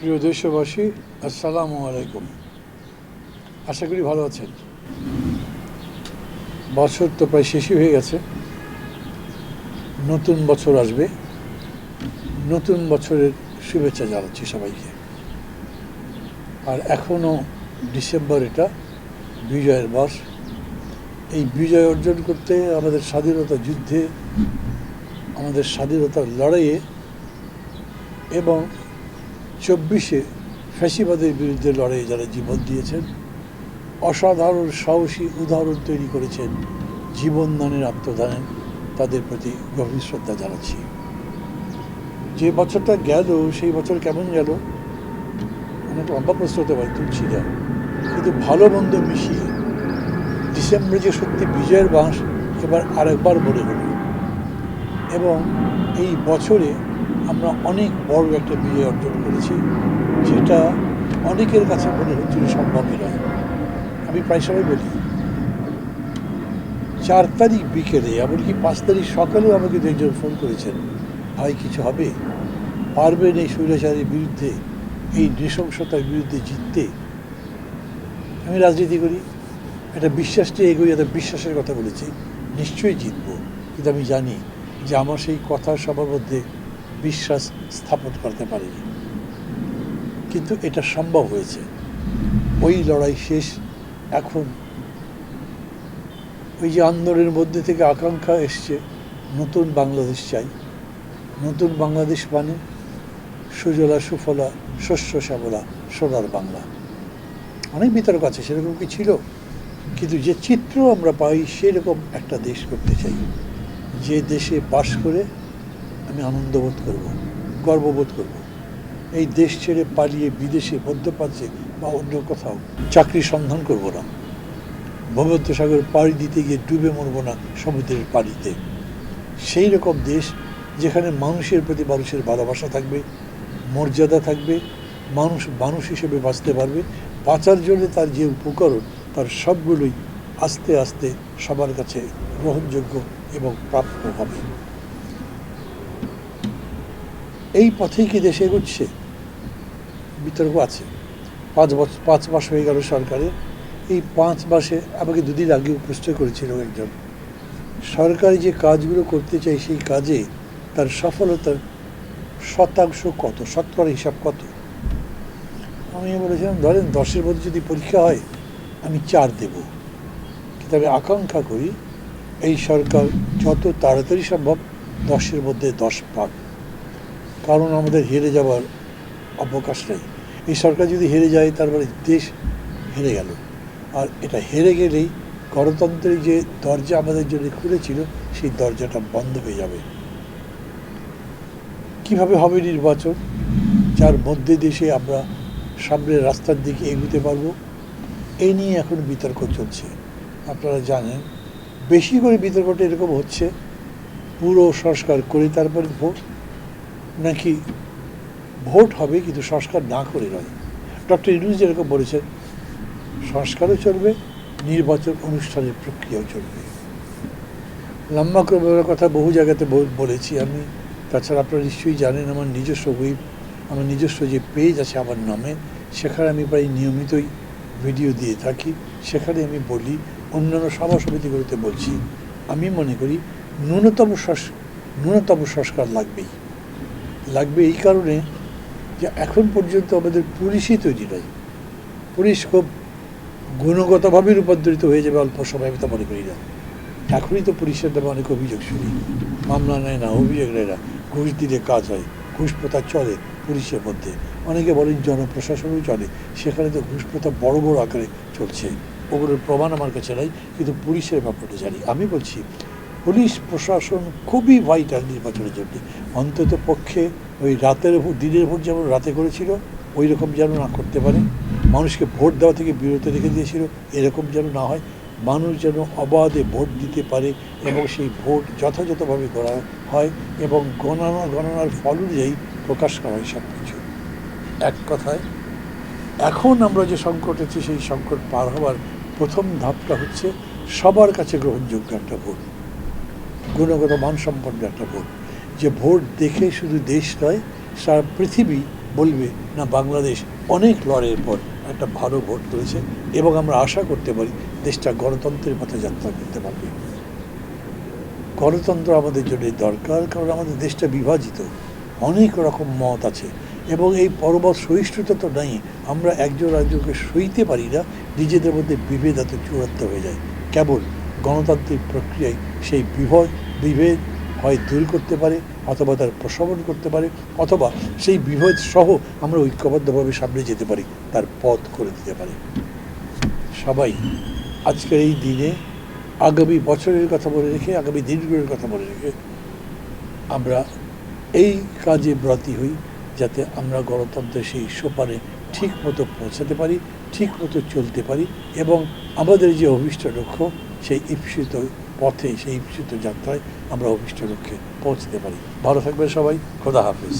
প্রিয় দেশবাসী, আসসালামু আলাইকুম। আশা করি ভালো আছেন। বছর তো প্রায় শেষই হয়ে গেছে। নতুন বছর আসবে। নতুন বছরের শুভেচ্ছা জানাচ্ছি সবাইকে। আর এখনও ডিসেম্বর এটা, বিজয়ের মাস। এই বিজয় অর্জন করতে আমাদের স্বাধীনতা যুদ্ধে, আমাদের স্বাধীনতার লড়াইয়ে এবং চব্বিশে ফ্যাসিবাদের বিরুদ্ধে লড়াইয়ে যারা জীবন দিয়েছেন, অসাধারণ সাহসী উদাহরণ তৈরি করেছেন জীবনদানের আত্মদানের তাদের প্রতি গভীর শ্রদ্ধা জানাচ্ছি। যে বছরটা গেল, সেই বছর কেমন গেল? অনেক লম্বা প্রশ্ন হতে পারে, তুলছি না। কিন্তু ভালো মন্দ মিশিয়ে ডিসেম্বরে যে সত্যি বিজয়ের বাঁশ, এবার আরেকবার মনে হলো। এবং এই বছরে আমরা অনেক বড় একটা বিজয় অর্জন করেছি, যেটা অনেকের কাছে মনে হচ্ছিল সম্ভবই নয়। আমি প্রায় সময় বলি, চার তারিখ বিকেলে, এমনকি পাঁচ তারিখ সকালেও আমাকে দু একজন ফোন করেছেন, ভাই, কিছু হবে? পারবেন এই স্বৈরাচারের বিরুদ্ধে, এই নৃশংসতার বিরুদ্ধে জিততে? আমি রাজনীতি করি, একটা বিশ্বাস নিয়ে এগোই, একটা বিশ্বাসের কথা বলেছি, নিশ্চয়ই জিতবো। কিন্তু আমি জানি যে আমার সেই কথা সবার মধ্যে বিশ্বাস স্থাপন করতে পারিনি। কিন্তু এটা সম্ভব হয়েছে। ওই লড়াই শেষ, এখন ওই যে আন্দোলনের মধ্যে থেকে আকাঙ্ক্ষা এসছে, নতুন বাংলাদেশ চাই। নতুন বাংলাদেশ মানে সুজলা, সুফলা, শস্য, শ্যামলা, সোনার বাংলা। অনেক বিতর্ক আছে, সেরকম কি ছিল? কিন্তু যে চিত্র আমরা পাই, সেরকম একটা দেশ করতে চাই। যে দেশে বাস করে আমি আনন্দবোধ করব, গর্ববোধ করব। এই দেশ ছেড়ে পালিয়ে বিদেশে মধ্যপ্রাচ্যে বা অন্য কোথাও চাকরি সন্ধান করব না। ভূমধ্যসাগর পাড়ি দিতে গিয়ে ডুবে মরব না সমুদ্রের পাড়িতে। সেই রকম দেশ যেখানে মানুষের প্রতি মানুষের ভালোবাসা থাকবে, মর্যাদা থাকবে, মানুষ মানুষ হিসেবে বাঁচতে পারবে, বাঁচার জন্য তার যে উপকরণ, তার সবগুলোই আস্তে আস্তে সবার কাছে গ্রহণযোগ্য এবং প্রাপ্য হবে। এই পথেই কি দেশে এগোচ্ছে? বিতর্ক আছে। পাঁচ বছর পাঁচ মাস হয়ে গেল সরকারের। এই পাঁচ মাসে আমাকে দুদিন আগে প্রশ্ন করেছিল একজন। সরকারি যে কাজগুলো করতে চাই সেই কাজে তার সফলতার শতাংশ কত? শতকরা হিসাব কত? আমি বলেছিলাম, ধরেন দশের মধ্যে যদি পরীক্ষা হয়, আমি চার দেব। কিন্তু আমি আকাঙ্ক্ষা করি, এই সরকার যত তাড়াতাড়ি সম্ভব দশের মধ্যে দশ পাক। কারণ আমাদের হেরে যাওয়ার অবকাশ নেই। এই সরকার যদি হেরে যায় তার মানে দেশ হেরে গেল। আর এটা হেরে গেলেই গণতন্ত্রের যে দরজা আমাদের জন্য খুলেছিল, সেই দরজাটা বন্ধ হয়ে যাবে। কীভাবে হবে নির্বাচন? যার মধ্যে দেশে আমরা সামনের রাস্তার দিকে এগুতে পারব এই নিয়ে এখন বিতর্ক চলছে। আপনারা জানেন, বেশি করে বিতর্কটা এরকম হচ্ছে, পুরো সংস্কার করে তারপরে ভোট নাকি ভোট হবে কিন্তু সংস্কার না করে নয়। ডক্টর ইউনুস যেরকম বলেছেন, সংস্কারও চলবে, নির্বাচন অনুষ্ঠানের প্রক্রিয়াও চলবে। লম্বা ক্রমের কথা বহু জায়গাতে বলেছি আমি, তাছাড়া আপনারা নিশ্চয়ই জানেন আমার নিজস্ব ওয়েব আমার নিজস্ব যে পেজ আছে আমার নামে, সেখানে আমি প্রায় নিয়মিতই ভিডিও দিয়ে থাকি, সেখানে আমি বলি, অন্যান্য সভা সমিতিগুলোতে বলছি। আমি মনে করি, ন্যূনতম ন্যূনতম সংস্কার লাগবেই। লাগবে এই কারণে যে এখন পর্যন্ত আমাদের পুলিশই তৈরি নয় পুলিশ খুব গুণগতভাবে রূপান্তরিত হয়ে যাবে অল্প সময়, আমি তো মনে করি না। এখনই তো পুলিশের নামে অনেক অভিযোগ শুনি। মামলা নেয় না, অভিযোগ নেয় না, ঘুষ দিলে কাজ হয়, ঘুষ প্রথা চলে পুলিশের মধ্যে। অনেকে বলেন জনপ্রশাসনও চলে, সেখানে তো ঘুষ প্রথা বড় বড় আকারে চলছে। ওগুলোর প্রমাণ আমার কাছে নাই, কিন্তু পুলিশের ব্যাপারটা জানি। আমি বলছি পুলিশ প্রশাসন খুবই ভাইটাল নির্বাচনের জন্য। অন্তত পক্ষে ওই রাতের দিনের ভোট যেমন রাতে করেছিল ওই রকম যেন না করতে পারে। মানুষকে ভোট দেওয়া থেকে বিরত রেখে দিয়েছিল, এরকম যেন না হয়। মানুষ যেন অবাধে ভোট দিতে পারে এবং সেই ভোট যথাযথভাবে করা হয় এবং গণনা, গণনার ফল অনুযায়ী প্রকাশ করা হয় সব কিছু এক কথায়, এখন আমরা যে সংকট আছি, সেই সংকট পার হওয়ার প্রথম ধাপটা হচ্ছে সবার কাছে গ্রহণযোগ্য একটা ভোট। গুণগত মানসম্পন্ন একটা ভোট। যে ভোট দেখে শুধু দেশ নয়, সারা পৃথিবী বলবে, না, বাংলাদেশ অনেক লড়াইয়ের পর একটা ভালো ভোট করেছে এবং আমরা আশা করতে পারি দেশটা গণতন্ত্রের পথে যাত্রা করতে পারবে। গণতন্ত্র আমাদের জন্য দরকার, কারণ আমাদের দেশটা বিভাজিত। অনেক রকম মত আছে এবং এই পর্বত সহিষ্ণুতা তো নাই। আমরা একজন রাজ্যকে সইতে পারি না, নিজেদের মধ্যে বিভেদ এত চূড়ান্ত হয়ে যায়। কেবল গণতান্ত্রিক প্রক্রিয়ায় সেই বিভদ বিভেদ হয় দূর করতে পারে অথবা তার প্রশমন করতে পারে অথবা সেই বিভেদ সহ আমরা ঐক্যবদ্ধভাবে সামনে যেতে পারি, তার পথ করে দিতে পারে। সবাই, আজকের এই দিনে আগামী বছরের কথা বলে রেখে, আগামী দিনগুলোর কথা বলে রেখে আমরা এই কাজে ব্রতী হই যাতে আমরা গণতন্ত্রের সেই সোপানে ঠিক মতো পৌঁছাতে পারি ঠিক মতো চলতে পারি এবং আমাদের যে অভিষ্ট লক্ষ্য সেই ঈপ্সিত পথে, সেই ঈপ্সিত যাত্রায় আমরা অভিষ্ট লক্ষ্যে পৌঁছতে পারি। ভালো থাকবে সবাই, খোদা হাফিজ।